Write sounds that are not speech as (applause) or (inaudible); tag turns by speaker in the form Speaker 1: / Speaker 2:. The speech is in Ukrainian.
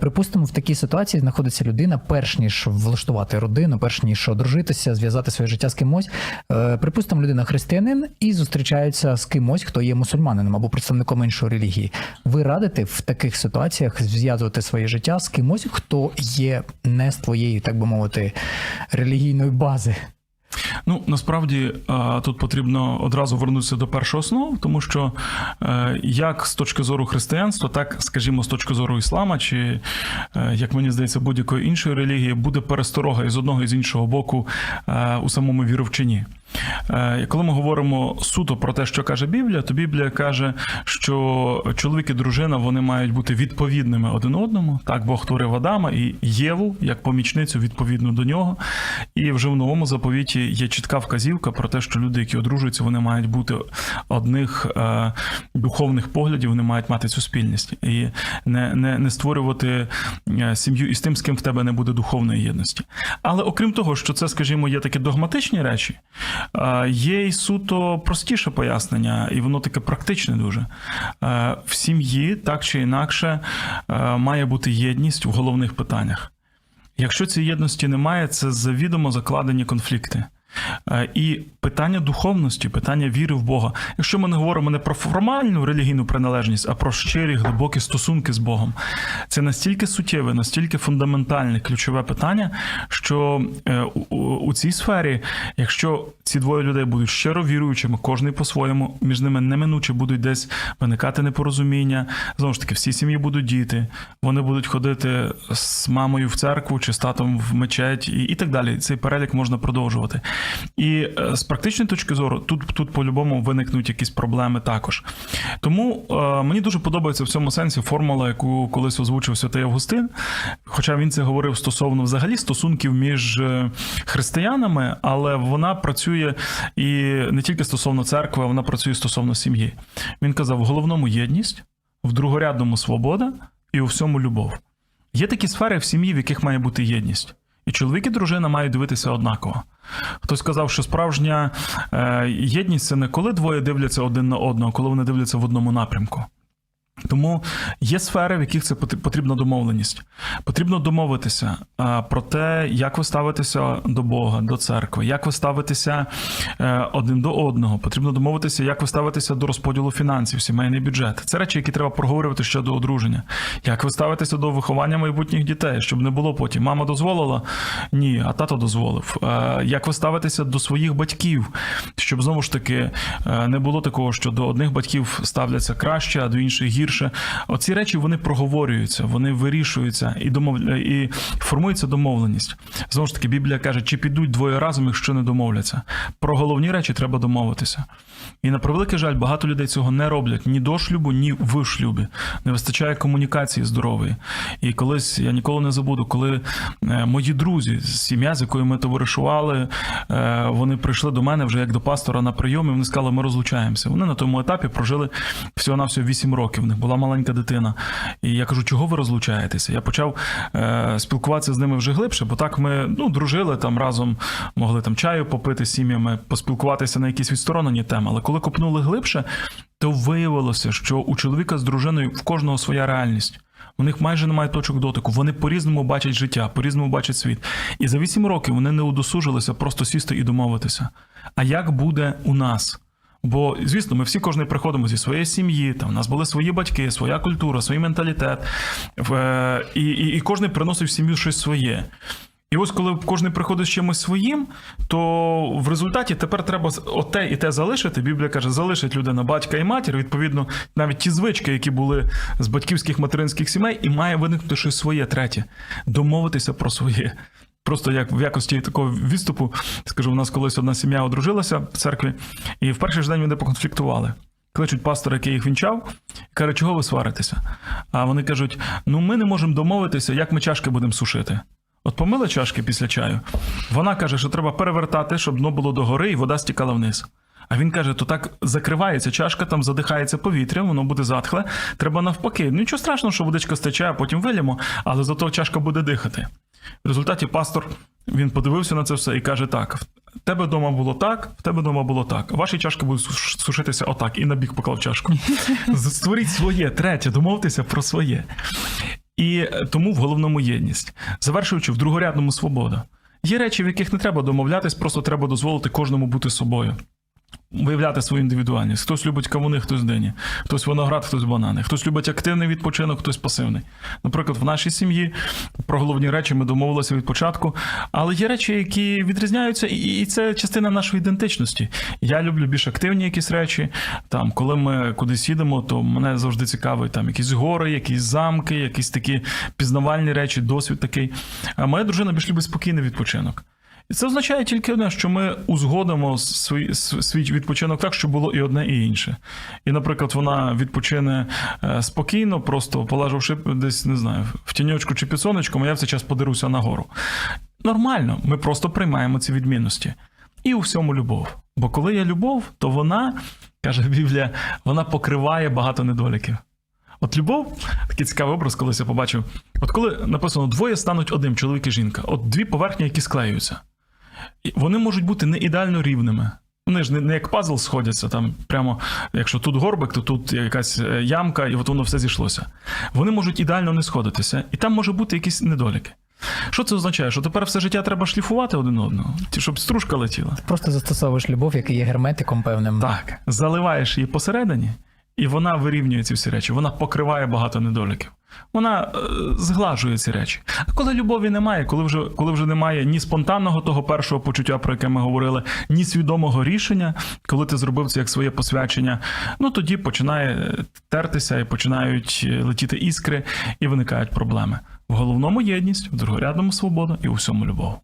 Speaker 1: Припустимо, в такій ситуації знаходиться людина, перш ніж влаштувати родину, перш ніж одружитися, зв'язати своє життя з кимось. Е, Припустимо, людина християнин і зустрічається з кимось, хто є мусульманином або представником іншої релігії. Ви радите в таких ситуаціях зв'язувати своє життя з кимось, хто є не з твоєї, так би мовити, релігійної бази.
Speaker 2: Ну насправді тут потрібно одразу вернутися до першої основ, тому що е, як з точки зору християнства, так скажімо, з точки зору іслама, чи е, як мені здається, будь-якої іншої релігії буде пересторога із одного і з іншого боку е, у самому віровчині. Коли ми говоримо суто про те, що каже Біблія, то Біблія каже, що чоловік і дружина вони мають бути відповідними один одному. Так, Бог творив Адама і Єву як помічницю відповідно до нього. І вже в новому заповіті є чітка вказівка про те, що люди, які одружуються, вони мають бути одних е, духовних поглядів, вони мають мати цю спільність і не, не, не створювати е, сім'ю із тим, з ким в тебе не буде духовної єдності. Але окрім того, що це, скажімо, є такі догматичні речі, е, є й суто простіше пояснення, і воно таке практичне дуже. Е, В сім'ї так чи інакше е, має бути єдність в головних питаннях. Якщо цієї єдності немає, це завідомо закладені конфлікти. Е, І питання духовності, питання віри в Бога. Якщо ми не говоримо не про формальну релігійну приналежність, а про щирі глибокі стосунки з Богом, це настільки суттєве, настільки фундаментальне ключове питання, що е, у- цій сфері, якщо ці двоє людей будуть щиро віруючими, кожний по-своєму, між ними неминуче будуть десь виникати непорозуміння. Знову ж таки, всі сім'ї будуть діти, вони будуть ходити з мамою в церкву чи з татом в мечеть, і, і так далі. Цей перелік можна продовжувати. І е, з практичної точки зору, тут, тут по-любому виникнуть якісь проблеми також. Тому е, мені дуже подобається в цьому сенсі формула, яку колись озвучив святий Августин. Хоча він це говорив стосовно взагалі стосунків між е, християнами, але вона працює і не тільки стосовно церкви, а вона працює стосовно сім'ї. Він казав: в головному єдність, в другорядному свобода і у всьому любов. Є такі сфери в сім'ї, в яких має бути єдність. І чоловік і дружина мають дивитися однаково. Хтось сказав, що справжня е, єдність це не коли двоє дивляться один на одного, коли вони дивляться в одному напрямку. Тому є сфери, в яких це потр- потрібна домовленість. Потрібно домовитися про те, як ви ставитеся до Бога, до церкви, як ви ставитеся е, один до одного. Потрібно домовитися, як ви ставитеся до розподілу фінансів, сімейний бюджет. Це речі, які треба проговорювати ще до одруження. Як ви ставитеся до виховання майбутніх дітей, щоб не було потім. Мама дозволила? Ні, а тато дозволив. Е, Як ви ставитеся до своїх батьків, щоб знову ж таки е, не було такого, що до одних батьків ставляться краще, а до інших гірше. Оці речі вони проговорюються, вони вирішуються і домов... і формується домовленість. Знову ж таки, Біблія каже, чи підуть двоє разом, якщо не домовляться. Про головні речі треба домовитися. І на превеликий жаль, багато людей цього не роблять ні до шлюбу, ні в шлюбі. Не вистачає комунікації здорової. І колись я ніколи не забуду, коли е, мої друзі, сім'я, з якою ми товаришували, е, вони прийшли до мене вже як до пастора на прийом, і вони сказали, ми розлучаємося. Вони на тому етапі прожили всього на всього 8 років. В них була маленька дитина. І я кажу, чого ви розлучаєтеся? Я почав е, спілкуватися з ними вже глибше, бо так ми ну, дружили там разом, могли там чаю попити з сім'ями, поспілкуватися на якісь відсторонені теми. Але коли копнули глибше, то виявилося, що у чоловіка з дружиною в кожного своя реальність. У них майже немає точок дотику. Вони по-різному бачать життя, по-різному бачать світ. І за вісім років вони не удосужилися просто сісти і домовитися. А як буде у нас? Бо, звісно, ми всі кожен приходимо зі своєї сім'ї, там у нас були свої батьки, своя культура, свій менталітет, і, і, і кожен приносив в сім'ю щось своє. І ось коли кожен приходить з чимось своїм, то в результаті тепер треба оте і те залишити. Біблія каже, залишить людина батька і матір. Відповідно, навіть ті звички, які були з батьківських материнських сімей, і має виникнути щось своє третє домовитися про своє. Просто як в якості такого відступу, скажу, у нас колись одна сім'я одружилася в церкві, і в перший ж день вони поконфліктували. Кличуть пастора, який їх вінчав, і каже, чого ви сваритеся? А вони кажуть: ну ми не можемо домовитися, як ми чашки будемо сушити. От помили чашки після чаю. Вона каже, що треба перевертати, щоб дно було догори і вода стікала вниз. А він каже: то так закривається чашка, там задихається повітря, воно буде затхле. Треба навпаки. Нічого страшного, що водичка стече, а потім вилємо, але зато чашка буде дихати. В результаті пастор він подивився на це все і каже: так. В тебе вдома було так, в тебе вдома було так. Ваші чашки будуть сушитися отак, і на бік поклав чашку. (laughs) Створіть своє, третє, домовтеся про своє. І тому в головному єдність. Завершуючи в другорядному свобода. Є речі, в яких не треба домовлятись, просто треба дозволити кожному бути собою. Виявляти свою індивідуальність. Хтось любить кавуни, хтось дині, хтось виноград, хтось банани, хтось любить активний відпочинок, хтось пасивний. Наприклад, в нашій сім'ї про головні речі ми домовилися від початку, але є речі, які відрізняються, і- це частина нашої ідентичності. Я люблю більш активні якісь речі. Там, коли ми кудись їдемо, то мене завжди цікавить там якісь гори, якісь замки, якісь такі пізнавальні речі, досвід такий. А моя дружина більш любить спокійний відпочинок. І це означає тільки одне, що ми узгодимо свій, свій відпочинок так, щоб було і одне, і інше. І, наприклад, вона відпочине е, спокійно, просто полежавши десь, не знаю, в тіньочку чи під сонечком, а я в цей час подеруся нагору. Нормально, ми просто приймаємо ці відмінності. І у всьому любов. Бо коли є любов, то вона, каже Біблія, вона покриває багато недоліків. От любов, такий цікавий образ, колись я побачив. От коли написано двоє стануть одним, чоловік і жінка, от дві поверхні, які склеюються. Вони можуть бути не ідеально рівними. Вони ж не, не як пазл сходяться, там прямо, якщо тут горбик, то тут якась е, ямка, і от воно все зійшлося. Вони можуть ідеально не сходитися, і там може бути якісь недоліки. Що це означає? Що тепер все життя треба шліфувати один одного, щоб стружка летіла.
Speaker 1: Просто застосовуєш любов, який є герметиком певним.
Speaker 2: Так, заливаєш її посередині, і вона вирівнює ці всі речі, вона покриває багато недоліків. Вона е, зглажує ці речі. А коли любові немає, коли вже, коли вже немає ні спонтанного того першого почуття, про яке ми говорили, ні свідомого рішення, коли ти зробив це як своє посвячення, ну тоді починає тертися і починають е, летіти іскри, і виникають проблеми. В головному єдність, в другорядному свобода і у всьому любов.